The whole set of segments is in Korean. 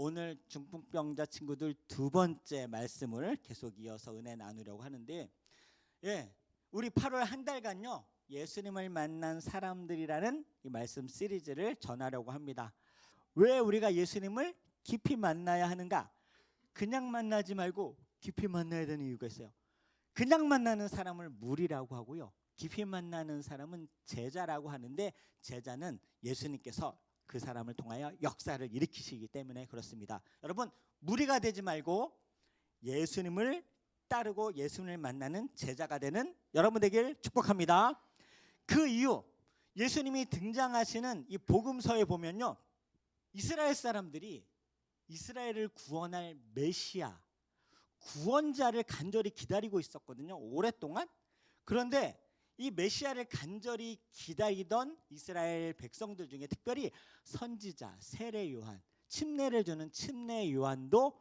오늘 중풍병자 친구들 두 번째 말씀을 계속 이어서 은혜 나누려고 하는데 예, 우리 8월 한 달간요. 예수님을 만난 사람들이라는 이 말씀 시리즈를 전하려고 합니다. 왜 우리가 예수님을 깊이 만나야 하는가? 그냥 만나지 말고 깊이 만나야 되는 이유가 있어요. 그냥 만나는 사람을 무리라고 하고요. 깊이 만나는 사람은 제자라고 하는데 제자는 예수님께서 그 사람을 통하여 역사를 일으키시기 때문에 그렇습니다. 여러분 무리가 되지 말고 예수님을 따르고 예수님을 만나는 제자가 되는 여러분 되길 축복합니다. 그 이유 예수님이 등장하시는 이 복음서에 보면요. 이스라엘 사람들이 이스라엘을 구원할 메시아 구원자를 간절히 기다리고 있었거든요. 오랫동안. 그런데 이 메시아를 간절히 기다리던 이스라엘 백성들 중에 특별히 선지자 세례 요한, 침례를 주는 침례 요한도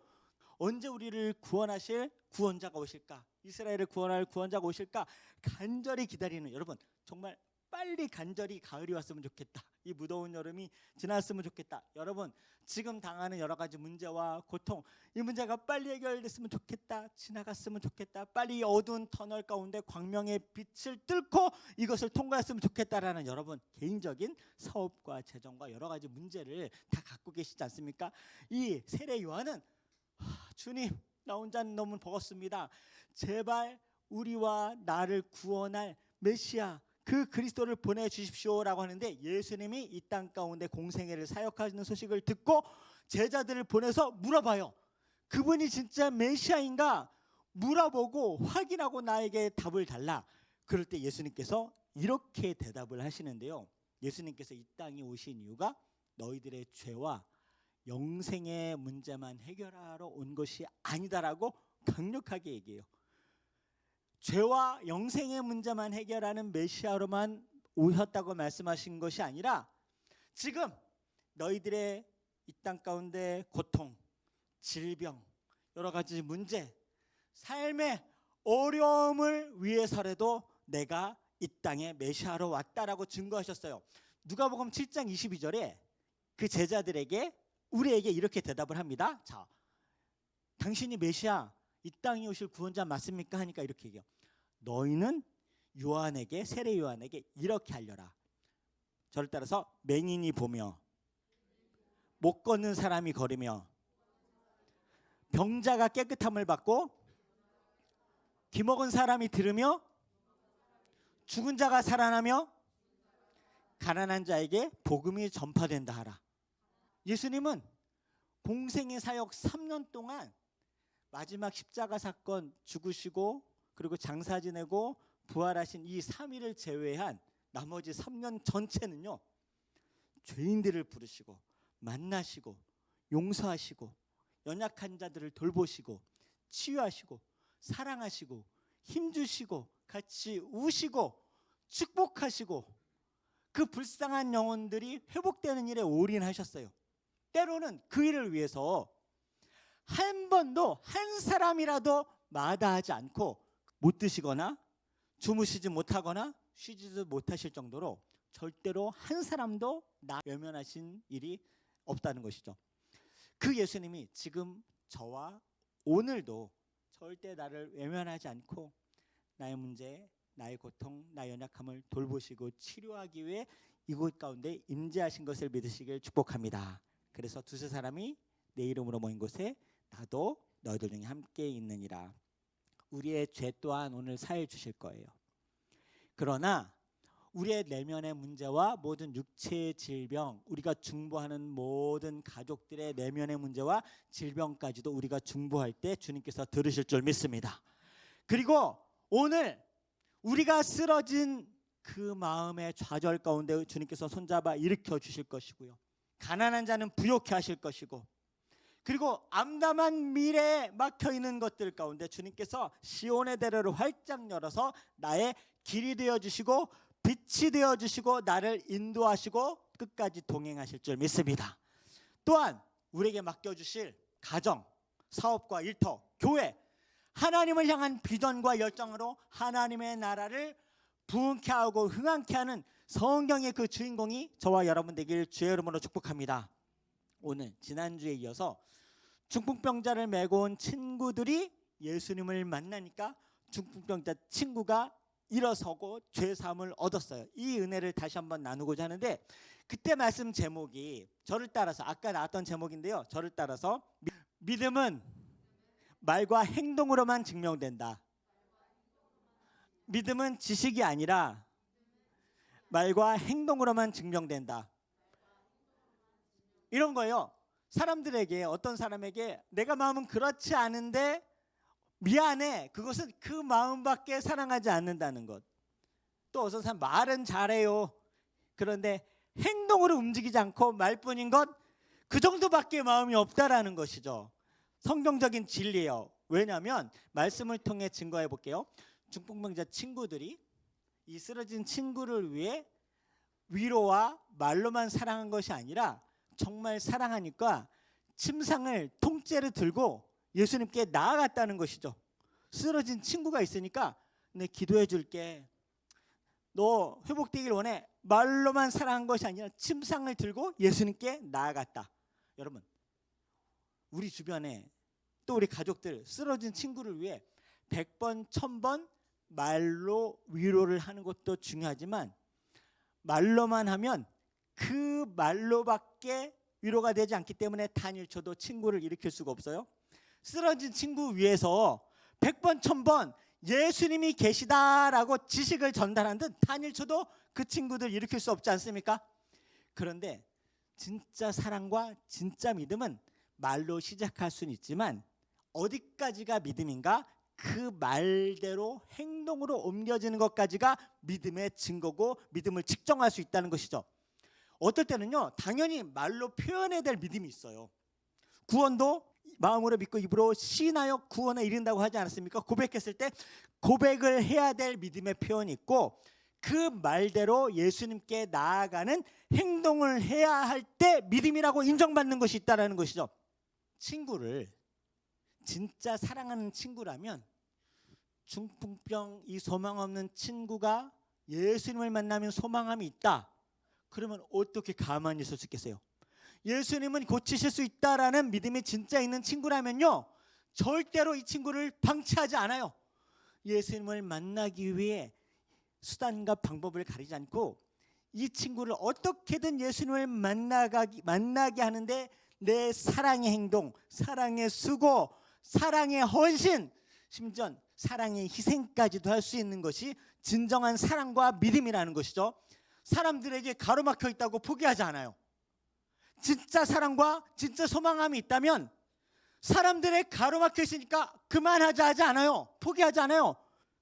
언제 우리를 구원하실 구원자가 오실까? 이스라엘을 구원할 구원자가 오실까? 간절히 기다리는 여러분 정말 빨리 간절히 가을이 왔으면 좋겠다. 이 무더운 여름이 지났으면 좋겠다. 여러분 지금 당하는 여러 가지 문제와 고통 이 문제가 빨리 해결됐으면 좋겠다. 지나갔으면 좋겠다. 빨리 이 어두운 터널 가운데 광명의 빛을 뚫고 이것을 통과했으면 좋겠다라는 여러분 개인적인 사업과 재정과 여러 가지 문제를 다 갖고 계시지 않습니까? 이 세례 요한은 하, 주님 나 혼자는 너무 버겁습니다. 제발 우리와 나를 구원할 메시아 그 그리스도를 보내 주십시오라고 하는데 예수님이 이 땅 가운데 공생애를 사역하시는 소식을 듣고 제자들을 보내서 물어봐요. 그분이 진짜 메시아인가 물어보고 확인하고 나에게 답을 달라. 그럴 때 예수님께서 이렇게 대답을 하시는데요. 예수님께서 이 땅에 오신 이유가 너희들의 죄와 영생의 문제만 해결하러 온 것이 아니다라고 강력하게 얘기해요. 죄와 영생의 문제만 해결하는 메시아로만 오셨다고 말씀하신 것이 아니라 지금 너희들의 이 땅 가운데 고통, 질병, 여러 가지 문제, 삶의 어려움을 위해서라도 내가 이 땅에 메시아로 왔다라고 증거하셨어요. 누가복음 7장 22절에 그 제자들에게 우리에게 이렇게 대답을 합니다. 자, 당신이 메시아 이 땅에 오실 구원자 맞습니까? 하니까 이렇게 얘기해요. 너희는 요한에게 세례 요한에게 이렇게 알려라. 저를 따라서 맹인이 보며 못 걷는 사람이 걸으며 병자가 깨끗함을 받고 귀먹은 사람이 들으며 죽은 자가 살아나며 가난한 자에게 복음이 전파된다 하라. 예수님은 공생의 사역 3년 동안 마지막 십자가 사건 죽으시고 그리고 장사 지내고 부활하신 이 3일을 제외한 나머지 3년 전체는요. 죄인들을 부르시고 만나시고 용서하시고 연약한 자들을 돌보시고 치유하시고 사랑하시고 힘주시고 같이 우시고 축복하시고 그 불쌍한 영혼들이 회복되는 일에 올인하셨어요. 때로는 그 일을 위해서 한 번도 한 사람이라도 마다하지 않고 못 드시거나 주무시지 못하거나 쉬지도 못하실 정도로 절대로 한 사람도 나 외면하신 일이 없다는 것이죠. 그 예수님이 지금 저와 오늘도 절대 나를 외면하지 않고 나의 문제, 나의 고통, 나의 연약함을 돌보시고 치료하기 위해 이곳 가운데 임재하신 것을 믿으시길 축복합니다. 그래서 두세 사람이 내 이름으로 모인 곳에 나도 너희들 중에 함께 있느니라. 우리의 죄 또한 오늘 사해 주실 거예요. 그러나 우리의 내면의 문제와 모든 육체의 질병, 우리가 중보하는 모든 가족들의 내면의 문제와 질병까지도 우리가 중보할 때 주님께서 들으실 줄 믿습니다. 그리고 오늘 우리가 쓰러진 그 마음의 좌절 가운데 주님께서 손잡아 일으켜 주실 것이고요. 가난한 자는 부욕해 하실 것이고 그리고 암담한 미래에 막혀 있는 것들 가운데 주님께서 시온의 대로를 활짝 열어서 나의 길이 되어 주시고 빛이 되어 주시고 나를 인도하시고 끝까지 동행하실 줄 믿습니다. 또한 우리에게 맡겨 주실 가정, 사업과 일터, 교회 하나님을 향한 비전과 열정으로 하나님의 나라를 부흥케 하고 흥왕케 하는 성경의 그 주인공이 저와 여러분 되길 주의 이름으로 축복합니다. 오늘 지난주에 이어서 중풍병자를 메고 온 친구들이 예수님을 만나니까 중풍병자 친구가 일어서고 죄 사함을 얻었어요. 이 은혜를 다시 한번 나누고자 하는데 그때 말씀 제목이 저를 따라서 아까 나왔던 제목인데요. 저를 따라서 미- 믿음은 말과 행동으로만 증명된다. 믿음은 지식이 아니라 말과 행동으로만 증명된다. 이런 거예요. 사람들에게 어떤 사람에게 내가 마음은 그렇지 않은데 미안해. 그것은 그 마음밖에 사랑하지 않는다는 것. 또 어떤 사람 말은 잘해요. 그런데 행동으로 움직이지 않고 말뿐인 것 그 정도밖에 마음이 없다라는 것이죠. 성경적인 진리예요. 왜냐하면 말씀을 통해 증거해 볼게요. 중풍병자 친구들이 이 쓰러진 친구를 위해 위로와 말로만 사랑한 것이 아니라 정말 사랑하니까 침상을 통째로 들고 예수님께 나아갔다는 것이죠. 쓰러진 친구가 있으니까 내 기도해 줄게. 너 회복되길 원해. 말로만 사랑한 것이 아니라 침상을 들고 예수님께 나아갔다. 여러분, 우리 주변에 또 우리 가족들 쓰러진 친구를 위해 100번, 1000번 말로 위로를 하는 것도 중요하지만 말로만 하면 그 말로밖에 위로가 되지 않기 때문에 단일초도 친구를 일으킬 수가 없어요. 쓰러진 친구 위해서 100번, 1000번 예수님이 계시다라고 지식을 전달한 듯 단일초도 그 친구들 일으킬 수 없지 않습니까? 그런데 진짜 사랑과 진짜 믿음은 말로 시작할 수는 있지만 어디까지가 믿음인가? 그 말대로 행동으로 옮겨지는 것까지가 믿음의 증거고 믿음을 측정할 수 있다는 것이죠. 어떨 때는요, 당연히 말로 표현해야 될 믿음이 있어요. 구원도 마음으로 믿고 입으로 시인하여 구원에 이른다고 하지 않았습니까? 고백했을 때 고백을 해야 될 믿음의 표현이 있고 그 말대로 예수님께 나아가는 행동을 해야 할 때 믿음이라고 인정받는 것이 있다라는 것이죠. 친구를 진짜 사랑하는 친구라면 중풍병 이 소망 없는 친구가 예수님을 만나면 소망함이 있다. 그러면 어떻게 가만히 있을 수 있겠어요? 예수님은 고치실 수 있다라는 믿음이 진짜 있는 친구라면요. 절대로 이 친구를 방치하지 않아요. 예수님을 만나기 위해 수단과 방법을 가리지 않고 이 친구를 어떻게든 예수님을 만나가기, 만나게 하는데 내 사랑의 행동, 사랑의 수고, 사랑의 헌신, 심지어 사랑의 희생까지도 할 수 있는 것이 진정한 사랑과 믿음이라는 것이죠. 사람들에게 가로막혀 있다고 포기하지 않아요. 진짜 사랑과 진짜 소망함이 있다면 사람들의 가로막혀 있으니까 그만하자 하지 않아요. 포기하지 않아요.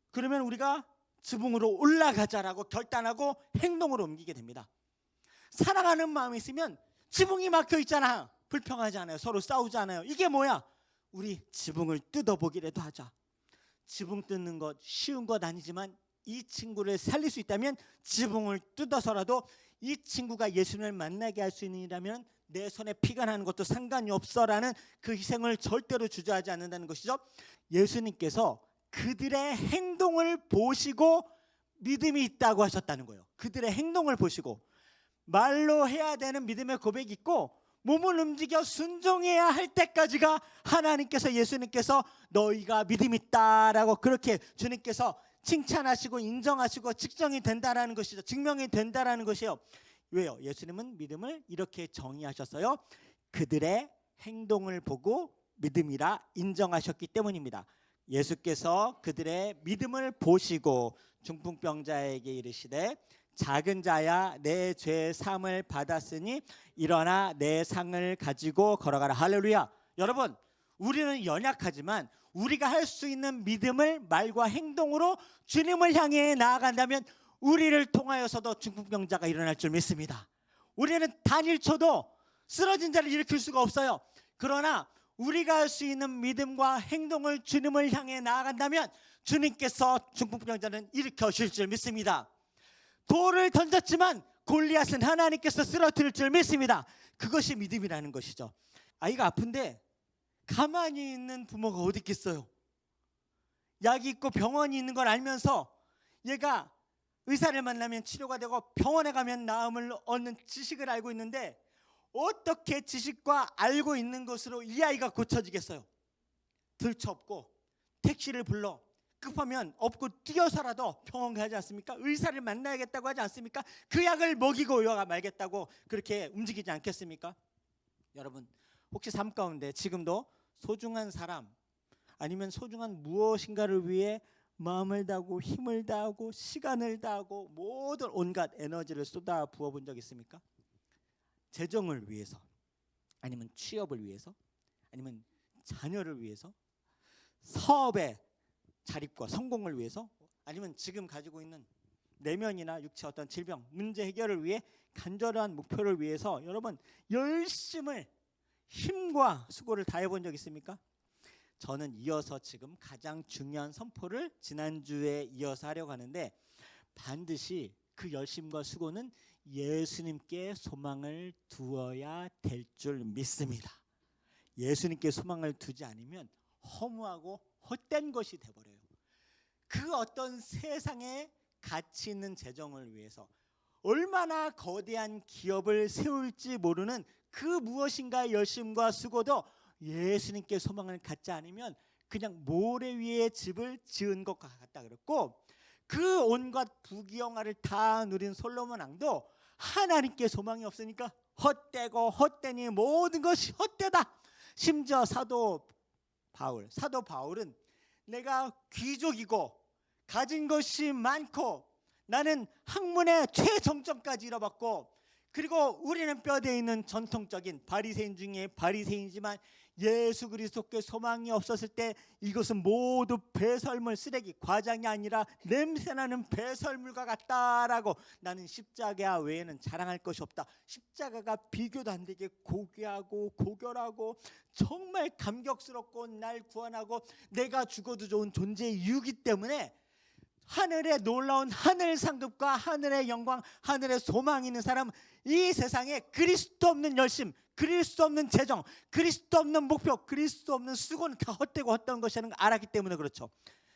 그러면 우리가 지붕으로 올라가자라고 결단하고 행동으로 옮기게 됩니다. 사랑하는 마음이 있으면 지붕이 막혀 있잖아. 불평하지 않아요. 서로 싸우지 않아요. 이게 뭐야? 우리 지붕을 뜯어보기라도 하자. 지붕 뜯는 것 쉬운 것 아니지만 이 친구를 살릴 수 있다면 지붕을 뜯어서라도 이 친구가 예수님을 만나게 할 수 있느니라면 내 손에 피가 나는 것도 상관이 없어라는 그 희생을 절대로 주저하지 않는다는 것이죠. 예수님께서 그들의 행동을 보시고 믿음이 있다고 하셨다는 거예요. 그들의 행동을 보시고 말로 해야 되는 믿음의 고백이 있고 몸을 움직여 순종해야 할 때까지가 하나님께서 예수님께서 너희가 믿음 있다라고 그렇게 주님께서 칭찬하시고 인정하시고 측정이 된다라는 것이죠. 증명이 된다라는 것이에요. 왜요? 예수님은 믿음을 이렇게 정의하셨어요. 그들의 행동을 보고 믿음이라 인정하셨기 때문입니다. 예수께서 그들의 믿음을 보시고 중풍병자에게 이르시되 작은 자야 내죄 사함을 받았으니 일어나 내 상을 가지고 걸어가라 할렐루야. 여러분, 우리는 연약하지만 우리가 할 수 있는 믿음을 말과 행동으로 주님을 향해 나아간다면 우리를 통하여서도 중풍병자가 일어날 줄 믿습니다. 우리는 단일초도 쓰러진 자를 일으킬 수가 없어요. 그러나 우리가 할 수 있는 믿음과 행동을 주님을 향해 나아간다면 주님께서 중풍병자는 일으켜 주실 줄 믿습니다. 돌을 던졌지만 골리앗은 하나님께서 쓰러뜨릴 줄 믿습니다. 그것이 믿음이라는 것이죠. 아이가 아픈데 가만히 있는 부모가 어디 있겠어요? 약이 있고 병원이 있는 걸 알면서 얘가 의사를 만나면 치료가 되고 병원에 가면 나음을 얻는 지식을 알고 있는데 어떻게 지식과 알고 있는 것으로 이 아이가 고쳐지겠어요? 들쳐업고 택시를 불러 급하면 업고 뛰어서라도 병원 가지 않습니까? 의사를 만나야겠다고 하지 않습니까? 그 약을 먹이고 요가 말겠다고 그렇게 움직이지 않겠습니까? 여러분 혹시 삶 가운데 지금도 소중한 사람 아니면 소중한 무엇인가를 위해 마음을 다하고 힘을 다하고 시간을 다하고 모든 온갖 에너지를 쏟아 부어 본 적 있습니까? 재정을 위해서 아니면 취업을 위해서 아니면 자녀를 위해서? 사업의 자립과 성공을 위해서? 아니면 지금 가지고 있는 내면이나 육체 어떤 질병 문제 해결을 위해 간절한 목표를 위해서? 여러분 열심을 힘과 수고를 다해 본 적 있습니까? 저는 이어서 지금 가장 중요한 선포를 지난주에 이어서 하려고 하는데 반드시 그 열심과 수고는 예수님께 소망을 두어야 될 줄 믿습니다. 예수님께 소망을 두지 않으면 허무하고 헛된 것이 돼 버려요. 그 어떤 세상에 가치 있는 재정을 위해서 얼마나 거대한 기업을 세울지 모르는 그 무엇인가의 열심과 수고도 예수님께 소망을 갖지 않으면 그냥 모래 위에 집을 지은 것 같다 그랬고 그 온갖 부귀영화를 다 누린 솔로몬 왕도 하나님께 소망이 없으니까 헛되고 헛되니 모든 것이 헛되다. 심지어 사도 바울, 사도 바울은 내가 귀족이고 가진 것이 많고 나는 학문의 최정점까지 이뤄봤고 그리고 우리는 뼈대에 있는 전통적인 바리새인 중에 바리새인이지만 예수 그리스도께 소망이 없었을 때 이것은 모두 배설물 쓰레기 과장이 아니라 냄새나는 배설물과 같다라고 나는 십자가 외에는 자랑할 것이 없다. 십자가가 비교도 안 되게 고귀하고 고결하고 정말 감격스럽고 날 구원하고 내가 죽어도 좋은 존재의 이유기 때문에 하늘의 놀라운 하늘 상급과 하늘의 영광, 하늘의 소망이 있는 사람 이 세상에 그리스도 없는 열심, 그리스도 없는 재정, 그리스도 없는 목표, 그리스도 없는 수고는 다 헛되고 헛다운 것이라는 걸 알았기 때문에 그렇죠.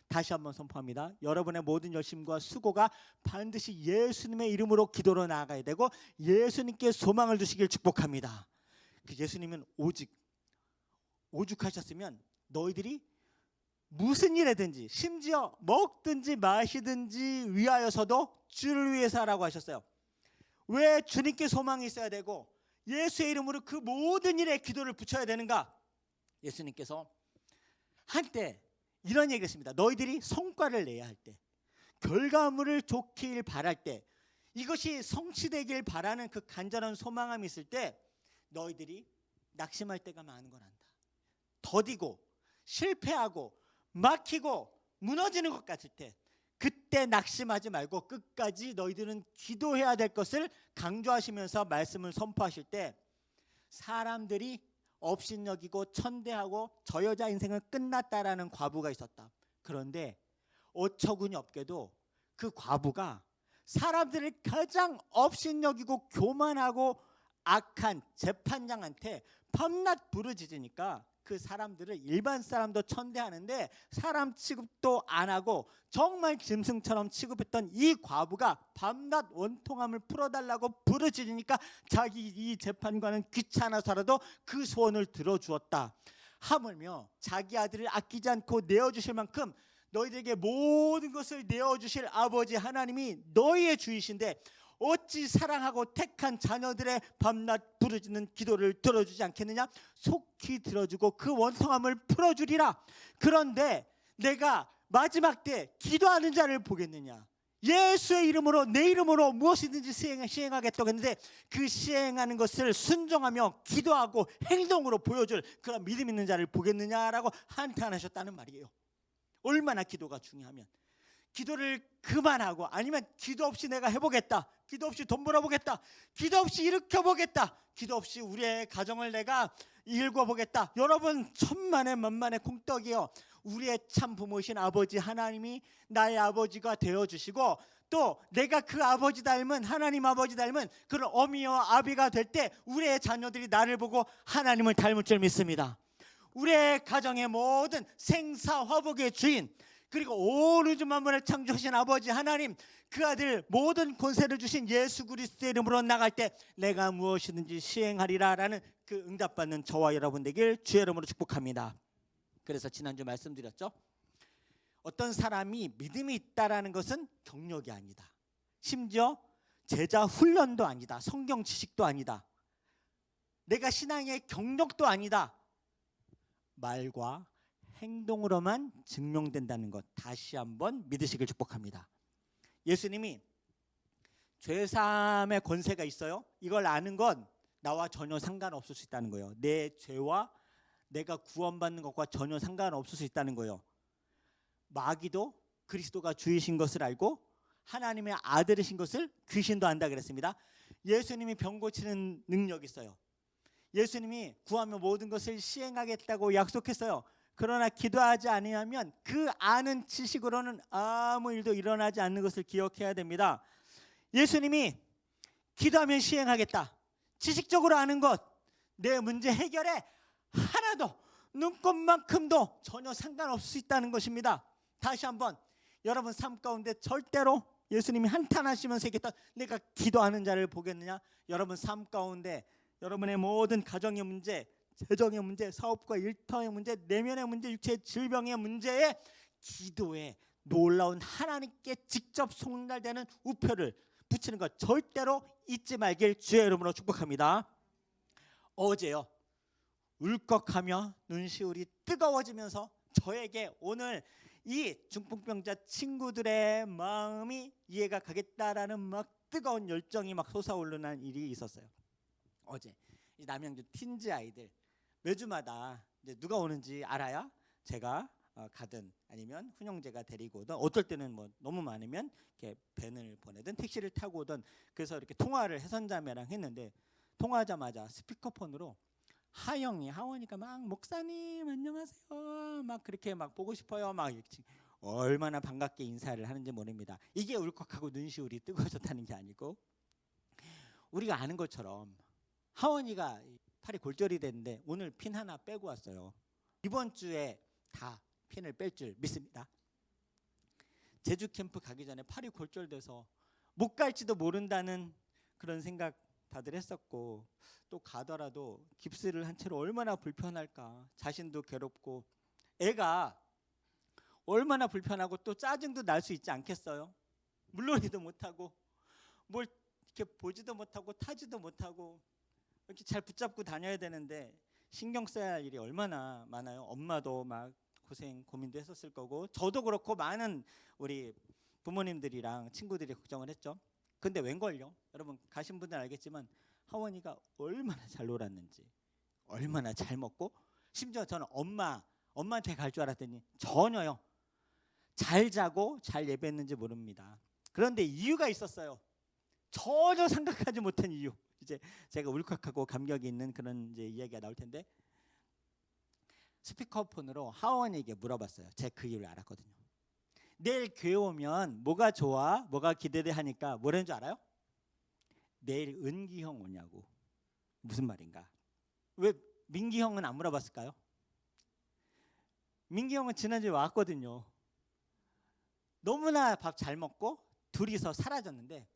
다시 한번 선포합니다. 여러분의 모든 열심과 수고가 반드시 예수님의 이름으로 기도로 나아가야 되고 예수님께 소망을 두시길 축복합니다. 그 예수님은 오직 오죽하셨으면 너희들이 무슨 일이든지 심지어 먹든지 마시든지 위하여서도 주를 위해서라고 하셨어요. 왜 주님께 소망이 있어야 되고 예수의 이름으로 그 모든 일에 기도를 붙여야 되는가? 예수님께서 한때 이런 얘기했습니다. 너희들이 성과를 내야 할 때, 결과물을 좋길 바랄 때, 이것이 성취되길 바라는 그 간절한 소망함이 있을 때 너희들이 낙심할 때가 많은 걸 안다. 더디고 실패하고 막히고 무너지는 것 같을 때 그때 낙심하지 말고 끝까지 너희들은 기도해야 될 것을 강조하시면서 말씀을 선포하실 때 사람들이 업신여기고 천대하고 저 여자 인생은 끝났다라는 과부가 있었다. 그런데 어처구니 없게도 그 과부가 사람들을 가장 업신여기고 교만하고 악한 재판장한테 밤낮 부르짖으니까 그 사람들을 일반 사람도 천대하는데 사람 취급도 안 하고 정말 짐승처럼 취급했던 이 과부가 밤낮 원통함을 풀어달라고 부르짖으니까 자기 이 재판관은 귀찮아서라도 그 소원을 들어주었다. 하물며 자기 아들을 아끼지 않고 내어주실 만큼 너희들에게 모든 것을 내어주실 아버지 하나님이 너희의 주이신데 어찌 사랑하고 택한 자녀들의 밤낮 부르짖는 기도를 들어주지 않겠느냐? 속히 들어주고 그 원성함을 풀어주리라. 그런데 내가 마지막 때 기도하는 자를 보겠느냐? 예수의 이름으로 내 이름으로 무엇이든지 시행, 시행 하겠다고 했는데 그 시행하는 것을 순종하며 기도하고 행동으로 보여줄 그런 믿음 있는 자를 보겠느냐라고 한탄하셨다는 말이에요. 얼마나 기도가 중요하면 기도를 그만하고 아니면 기도 없이 내가 해보겠다. 기도 없이 돈 벌어보겠다. 기도 없이 일으켜보겠다. 기도 없이 우리의 가정을 내가 일궈보겠다. 여러분 천만의 만만의 콩떡이요. 우리의 참 부모이신 아버지 하나님이 나의 아버지가 되어 주시고 또 내가 그 아버지 닮은 하나님 아버지 닮은 그런 어미와 아비가 될 때 우리의 자녀들이 나를 보고 하나님을 닮을 줄 믿습니다. 우리의 가정의 모든 생사 화복의 주인 그리고 온 우주 만물을 창조하신 아버지 하나님 그 아들 모든 권세를 주신 예수 그리스도의 이름으로 나갈 때 내가 무엇이든지 시행하리라라는 그 응답받는 저와 여러분 되길 주의 이름으로 축복합니다. 그래서 지난주 말씀드렸죠. 어떤 사람이 믿음이 있다라는 것은 경력이 아니다. 심지어 제자 훈련도 아니다. 성경 지식도 아니다. 내가 신앙의 경력도 아니다. 말과 행동으로만 증명된다는 것 다시 한번 믿으시길 축복합니다. 예수님이 죄사함의 권세가 있어요. 이걸 아는 건 나와 전혀 상관없을 수 있다는 거예요. 내 죄와 내가 구원받는 것과 전혀 상관없을 수 있다는 거예요. 마귀도 그리스도가 주이신 것을 알고 하나님의 아들이신 것을 귀신도 안다 그랬습니다. 예수님이 병 고치는 능력이 있어요. 예수님이 구하며 모든 것을 시행하겠다고 약속했어요. 그러나 기도하지 아니하면 그 아는 지식으로는 아무 일도 일어나지 않는 것을 기억해야 됩니다. 예수님이 기도하면 시행하겠다. 지식적으로 아는 것, 내 문제 해결에 하나도 눈꼽만큼도 전혀 상관없을 수 있다는 것입니다. 다시 한번 여러분 삶 가운데 절대로 예수님이 한탄하시면서 얘기했던 내가 기도하는 자를 보겠느냐? 여러분 삶 가운데 여러분의 모든 가정의 문제, 재정의 문제, 사업과 일터의 문제, 내면의 문제, 육체의 질병의 문제에 기도에 놀라운 하나님께 직접 송달되는 우표를 붙이는 것 절대로 잊지 말길 주의 이름으로 축복합니다. 어제요. 울컥하며 눈시울이 뜨거워지면서 저에게 오늘 이 중풍병자 친구들의 마음이 이해가 가겠다라는 막 뜨거운 열정이 막 솟아오르는 일이 있었어요. 어제 이 남양주 틴즈 아이들 매주마다 누가 오는지 알아요? 제가 어, 가든 아니면 훈영제가 데리고 오든 어떨 때는 뭐 너무 많으면 이렇게 밴을 보내든 택시를 타고 오든 그래서 이렇게 통화를 해선자매랑 했는데 통화하자마자 스피커폰으로 하영이 하원이가 막 목사님 안녕하세요 막 그렇게 막 보고 싶어요 막 이렇게 얼마나 반갑게 인사를 하는지 모릅니다 이게 울컥하고 눈시울이 뜨거워졌다는 게 아니고 우리가 아는 것처럼 하원이가 팔이 골절이 됐는데 오늘 핀 하나 빼고 왔어요. 이번 주에 다 핀을 뺄 줄 믿습니다. 제주 캠프 가기 전에 팔이 골절돼서 못 갈지도 모른다는 그런 생각 다들 했었고 또 가더라도 깁스를 한 채로 얼마나 불편할까. 자신도 괴롭고. 애가 얼마나 불편하고 또 짜증도 날 수 있지 않겠어요? 물놀이도 못하고 뭘 이렇게 보지도 못하고 타지도 못하고 이렇게 잘 붙잡고 다녀야 되는데 신경 써야 할 일이 얼마나 많아요. 엄마도 막 고생 고민도 했었을 거고 저도 그렇고 많은 우리 부모님들이랑 친구들이 걱정을 했죠. 근데 웬걸요? 여러분 가신 분들 알겠지만 하원이가 얼마나 잘 놀았는지 얼마나 잘 먹고 심지어 저는 엄마 엄마한테 갈 줄 알았더니 전혀요. 잘 자고 잘 예배했는지 모릅니다. 그런데 이유가 있었어요. 전혀 생각하지 못한 이유. 이제 제가 울컥하고 감격이 있는 그런 이제 이야기가 나올 텐데 스피커폰으로 하원에게 물어봤어요. 제가 그 이유를 알았거든요. 내일 교회 오면 뭐가 좋아? 뭐가 기대돼 하니까 뭐라는 줄 알아요? 내일 은기 형 오냐고. 무슨 말인가? 왜 민기 형은 안 물어봤을까요? 민기 형은 지난주에 왔거든요. 너무나 밥 잘 먹고 둘이서 사라졌는데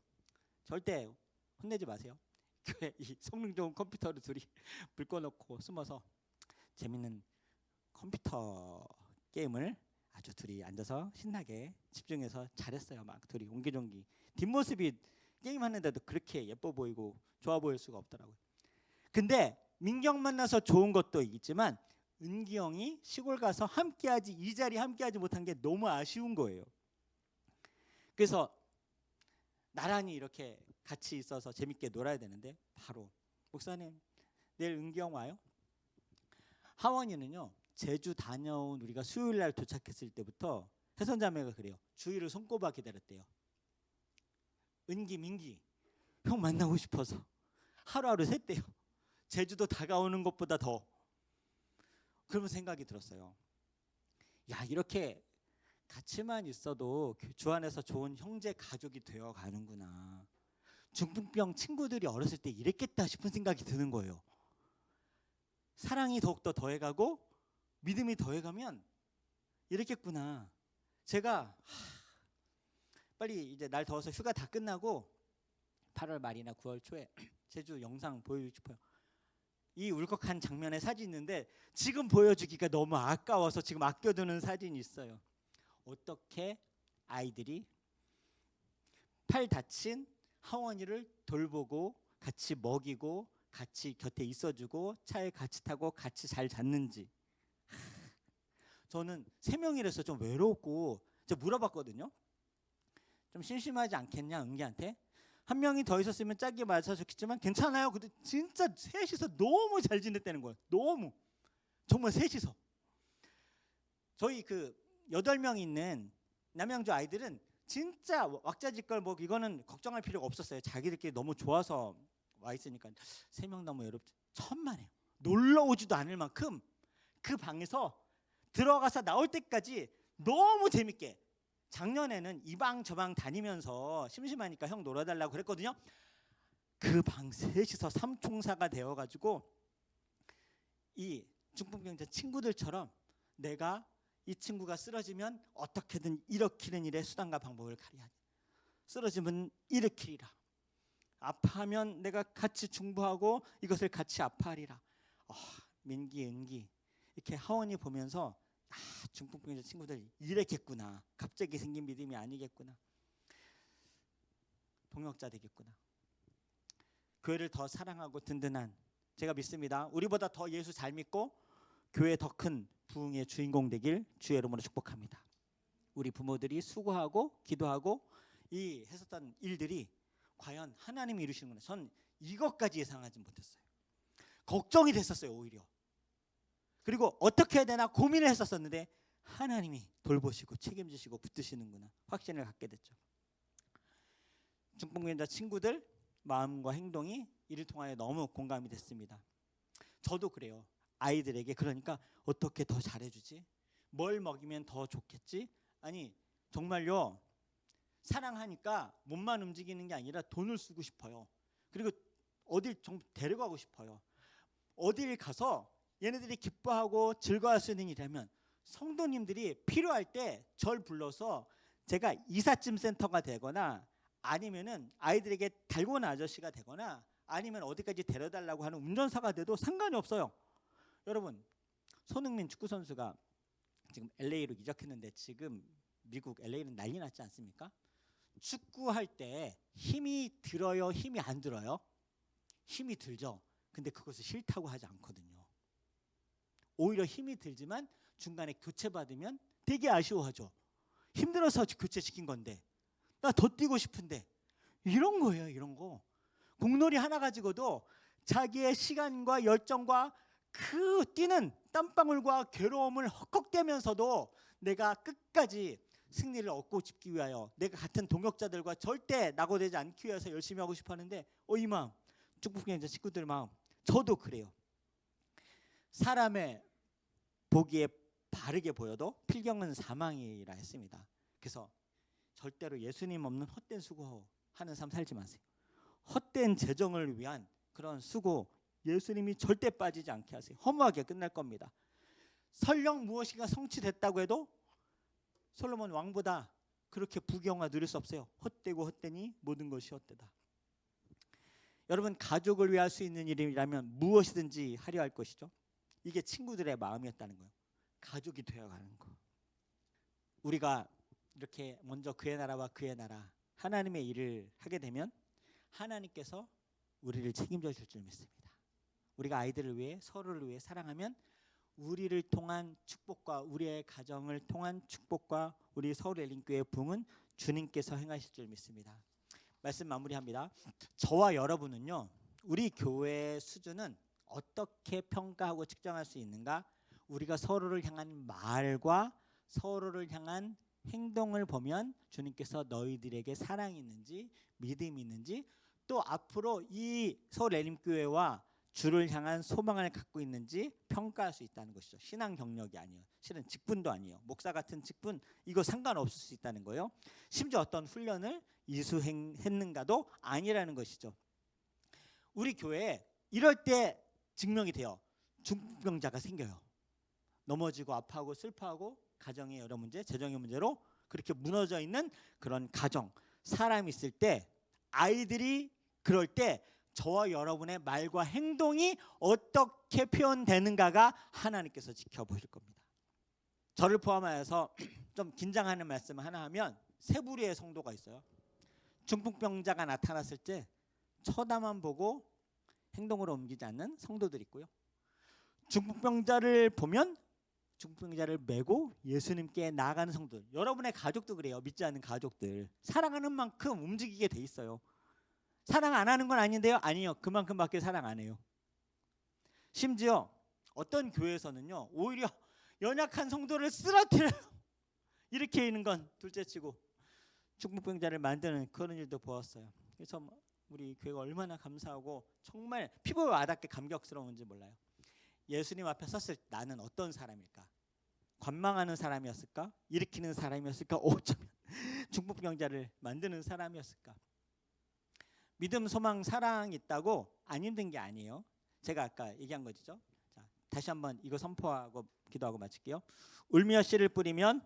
절대 혼내지 마세요. 교회 이 성능 좋은 컴퓨터를 둘이 불 꺼놓고 숨어서 재밌는 컴퓨터 게임을 아주 둘이 앉아서 신나게 집중해서 잘했어요. 막 둘이 옹기종기 뒷모습이 게임하는데도 그렇게 예뻐 보이고 좋아 보일 수가 없더라고요. 근데 민경 만나서 좋은 것도 있지만 은기 형이 시골 가서 함께하지 이 자리 함께하지 못한 게 너무 아쉬운 거예요. 그래서 나란히 이렇게 같이 있어서 재밌게 놀아야 되는데 바로 목사님 내일 형 와요? 하원이는요 제주 다녀온 우리가 수요일 날 도착했을 때부터 해선자매가 그래요. 주일을 손꼽아 기다렸대요. 은기 민기 형 만나고 싶어서 하루하루 샜대요. 제주도 다가오는 것보다 더 그런 생각이 들었어요. 야 이렇게 같이만 있어도 주 안에서 좋은 형제 가족이 되어 가는구나. 중풍병 친구들이 어렸을 때 이랬겠다 싶은 생각이 드는 거예요. 사랑이 더욱더 더해가고 믿음이 더해가면 이랬겠구나. 제가 하, 빨리 이제 날 더워서 휴가 다 끝나고 8월 말이나 9월 초에 제주 영상 보여주고 싶어요. 이 울컥한 장면의 사진 있는데 지금 보여주기가 너무 아까워서 지금 아껴두는 사진이 있어요. 어떻게 아이들이 팔 다친 하원이를 돌보고 같이 먹이고 같이 곁에 있어주고 차에 같이 타고 같이 잘 잤는지 하, 저는 세 명이라서 좀 외롭고 제가 물어봤거든요. 좀 심심하지 않겠냐 은기한테 한 명이 더 있었으면 짝이 맞아 좋겠지만 괜찮아요. 근데 진짜 셋이서 너무 잘 지냈다는 거예요. 너무 정말 셋이서 저희 그 여덟 명 있는 남양주 아이들은 진짜 왁자지껄 뭐 이거는 걱정할 필요가 없었어요. 자기들끼리 너무 좋아서 와 있으니까 세 명 너무 외롭지 천만에요. 놀러 오지도 않을 만큼 그 방에서 들어가서 나올 때까지 너무 재밌게 작년에는 이 방 저 방 다니면서 심심하니까 형 놀아달라고 그랬거든요. 그 방 셋이서 삼총사가 되어가지고 이 중풍병자 친구들처럼 내가 이 친구가 쓰러지면 어떻게든 일으키는 일에 수단과 방법을 가리하니. 쓰러지면 일으키리라. 아파하면 내가 같이 중보하고 이것을 같이 아파하리라. 아, 민기 은기. 이렇게 하원이 보면서 아 중풍병자 친구들. 이랬겠구나. 갑자기 생긴 믿음이 아니겠구나. 동역자 되겠구나. 교회를 더 사랑하고 든든한 제가 믿습니다. 우리보다 더 예수 잘 믿고 교회 더 큰 부흥의 주인공 되길 주의 이름으로 축복합니다. 우리 부모들이 수고하고 기도하고 이 했었던 일들이 과연 하나님이 이루시는구나. 전 이것까지 예상하지 못했어요. 걱정이 됐었어요, 오히려. 그리고 어떻게 해야 되나 고민을 했었었는데 하나님이 돌보시고 책임지시고 붙드시는구나. 확신을 갖게 됐죠. 중풍변자 친구들 마음과 행동이 이를 통하여 너무 공감이 됐습니다. 저도 그래요. 아이들에게 그러니까 어떻게 더 잘해주지? 뭘 먹이면 더 좋겠지? 아니 정말요 사랑하니까 몸만 움직이는 게 아니라 돈을 쓰고 싶어요. 그리고 어딜 좀 데려가고 싶어요. 어딜 가서 얘네들이 기뻐하고 즐거워할 수 있는 일이라면 성도님들이 필요할 때 절 불러서 제가 이삿짐 센터가 되거나 아니면은 아이들에게 달고나 아저씨가 되거나 아니면 어디까지 데려달라고 하는 운전사가 돼도 상관이 없어요. 여러분 손흥민 축구 선수가 지금 LA로 이적했는데 지금 미국 LA는 난리 났지 않습니까? 축구할 때 힘이 들어요, 힘이 안 들어요? 힘이 들죠. 근데 그것을 싫다고 하지 않거든요. 오히려 힘이 들지만 중간에 교체 받으면 되게 아쉬워하죠. 힘들어서 교체시킨 건데 나 더 뛰고 싶은데 이런 거예요, 이런 거. 공놀이 하나 가지고도 자기의 시간과 열정과 그 뛰는 땀방울과 괴로움을 헉헉대면서도 내가 끝까지 승리를 얻고 싶기 위하여 내가 같은 동역자들과 절대 낙오되지 않기 위해서 열심히 하고 싶어 하는데 어 이 마음 축복의 식구들 마음 저도 그래요. 사람의 보기에 바르게 보여도 필경은 사망이라 했습니다. 그래서 절대로 예수님 없는 헛된 수고하는 삶 살지 마세요. 헛된 재정을 위한 그런 수고 예수님이 절대 빠지지 않게 하세요. 허무하게 끝날 겁니다. 설령 무엇인가 성취됐다고 해도 솔로몬 왕보다 그렇게 부경화 누릴 수 없어요. 헛되고 헛되니 모든 것이 헛되다. 여러분 가족을 위할 수 있는 일이라면 무엇이든지 하려 할 것이죠. 이게 친구들의 마음이었다는 거예요. 가족이 되어가는 거. 우리가 이렇게 먼저 그의 나라와 그의 나라 하나님의 일을 하게 되면 하나님께서 우리를 책임져 줄줄 믿습니다. 우리가 아이들을 위해 서로를 위해 사랑하면 우리를 통한 축복과 우리의 가정을 통한 축복과 우리 서울 엘린교회 부흥은 주님께서 행하실 줄 믿습니다. 말씀 마무리합니다. 저와 여러분은요. 우리 교회의 수준은 어떻게 평가하고 측정할 수 있는가? 우리가 서로를 향한 말과 서로를 향한 행동을 보면 주님께서 너희들에게 사랑이 있는지 믿음이 있는지 또 앞으로 이 서울 엘림교회와 주를 향한 소망을 갖고 있는지 평가할 수 있다는 것이죠. 신앙 경력이 아니에요. 실은 직분도 아니에요. 목사 같은 직분 이거 상관없을 수 있다는 거예요. 심지어 어떤 훈련을 이수했는가도 아니라는 것이죠. 우리 교회에 이럴 때 증명이 돼요. 중병자가 생겨요. 넘어지고 아파하고 슬퍼하고 가정의 여러 문제, 재정의 문제로 그렇게 무너져 있는 그런 가정 사람이 있을 때 아이들이 그럴 때 저와 여러분의 말과 행동이 어떻게 표현되는가가 하나님께서 지켜보실 겁니다. 저를 포함하여서 좀 긴장하는 말씀 하나 하면 세 부류의 성도가 있어요. 중풍병자가 나타났을 때 쳐다만 보고 행동으로 옮기지 않는 성도들이 있고요. 중풍병자를 보면 중풍병자를 메고 예수님께 나아가는 성도들. 여러분의 가족도 그래요. 믿지 않는 가족들. 사랑하는 만큼 움직이게 돼 있어요. 사랑 안 하는 건 아닌데요. 아니요. 그만큼밖에 사랑 안 해요. 심지어 어떤 교회에서는요. 오히려 연약한 성도를 쓰러뜨려요. 이렇게 있는 건 둘째치고 중풍병자를 만드는 그런 일도 보았어요. 그래서 뭐 우리 교회가 얼마나 감사하고 정말 피부에 와닿게 감격스러운지 몰라요. 예수님 앞에 섰을 때 나는 어떤 사람일까? 관망하는 사람이었을까? 일으키는 사람이었을까? 어쩌면 중풍병자를 만드는 사람이었을까? 믿음, 소망, 사랑 있다고 안 힘든 게 아니에요. 제가 아까 얘기한 거죠. 자, 다시 한번 이거 선포하고 기도하고 마칠게요. 울며 씨를 뿌리면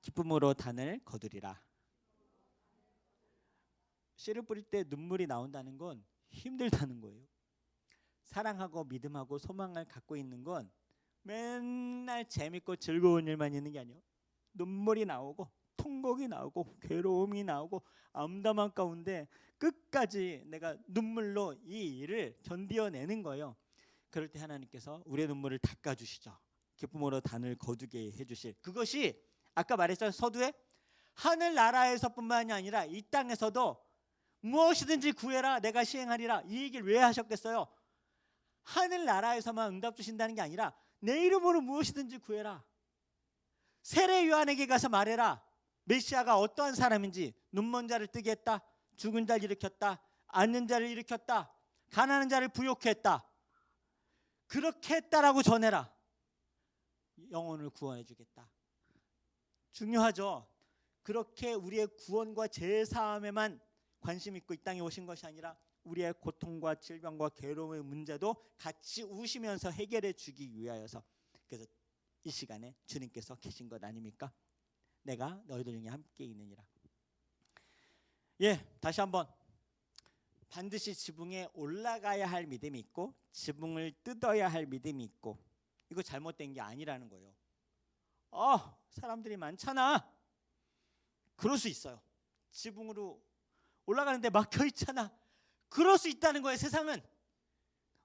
기쁨으로 단을 거두리라. 씨를 뿌릴 때 눈물이 나온다는 건 힘들다는 거예요. 사랑하고 믿음하고 소망을 갖고 있는 건 맨날 재밌고 즐거운 일만 있는 게 아니에요. 눈물이 나오고 통곡이 나오고 괴로움이 나오고 암담한 가운데 끝까지 내가 눈물로 이 일을 견디어내는 거예요. 그럴 때 하나님께서 우리의 눈물을 닦아 주시죠. 기쁨으로 단을 거두게 해 주실. 그것이 아까 말했죠. 서두에 하늘 나라에서뿐만이 아니라 이 땅에서도 무엇이든지 구해라 내가 시행하리라. 이 얘기를 왜 하셨겠어요? 하늘 나라에서만 응답 주신다는 게 아니라 내 이름으로 무엇이든지 구해라. 세례 요한에게 가서 말해라. 메시아가 어떠한 사람인지 눈먼 자를 뜨게 했다. 죽은 자를 일으켰다. 앉는 자를 일으켰다. 가난한 자를 부욕해 했다. 그렇게 했다라고 전해라. 영혼을 구원해 주겠다. 중요하죠. 그렇게 우리의 구원과 제사함에만 관심 있고 이 땅에 오신 것이 아니라 우리의 고통과 질병과 괴로움의 문제도 같이 우시면서 해결해 주기 위하여서 그래서 이 시간에 주님께서 계신 것 아닙니까? 내가 너희들 중에 함께 있느니라. 예, 다시 한번 반드시 지붕에 올라가야 할 믿음이 있고 지붕을 뜯어야 할 믿음이 있고 이거 잘못된 게 아니라는 거예요. 어, 사람들이 많잖아. 그럴 수 있어요. 지붕으로 올라가는데 막혀 있잖아. 그럴 수 있다는 거예요, 세상은.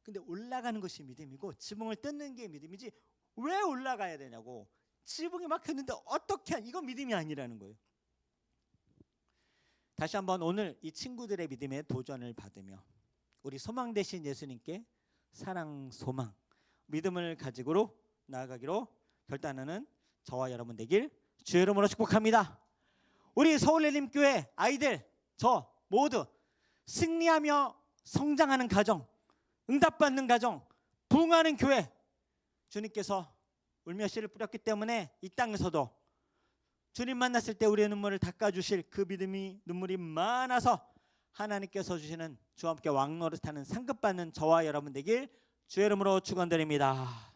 근데 올라가는 것이 믿음이고 지붕을 뜯는 게 믿음이지 왜 올라가야 되냐고. 지붕이 막혔는데 어떻게 한 이건 믿음이 아니라는 거예요. 다시 한번 오늘 이 친구들의 믿음에 도전을 받으며 우리 소망 대신 예수님께 사랑, 소망, 믿음을 가지고로 나아가기로 결단하는 저와 여러분 되길 주의 이름으로 축복합니다. 우리 서울레림 교회 아이들 저 모두 승리하며 성장하는 가정, 응답받는 가정, 부흥하는 교회 주님께서 울며 씨를 뿌렸기 때문에 이 땅에서도 주님 만났을 때 우리의 눈물을 닦아 주실 그 믿음이 눈물이 많아서 하나님께서 주시는 주와 함께 왕노릇하는 상급받는 저와 여러분 되길 주의 이름으로 축원드립니다.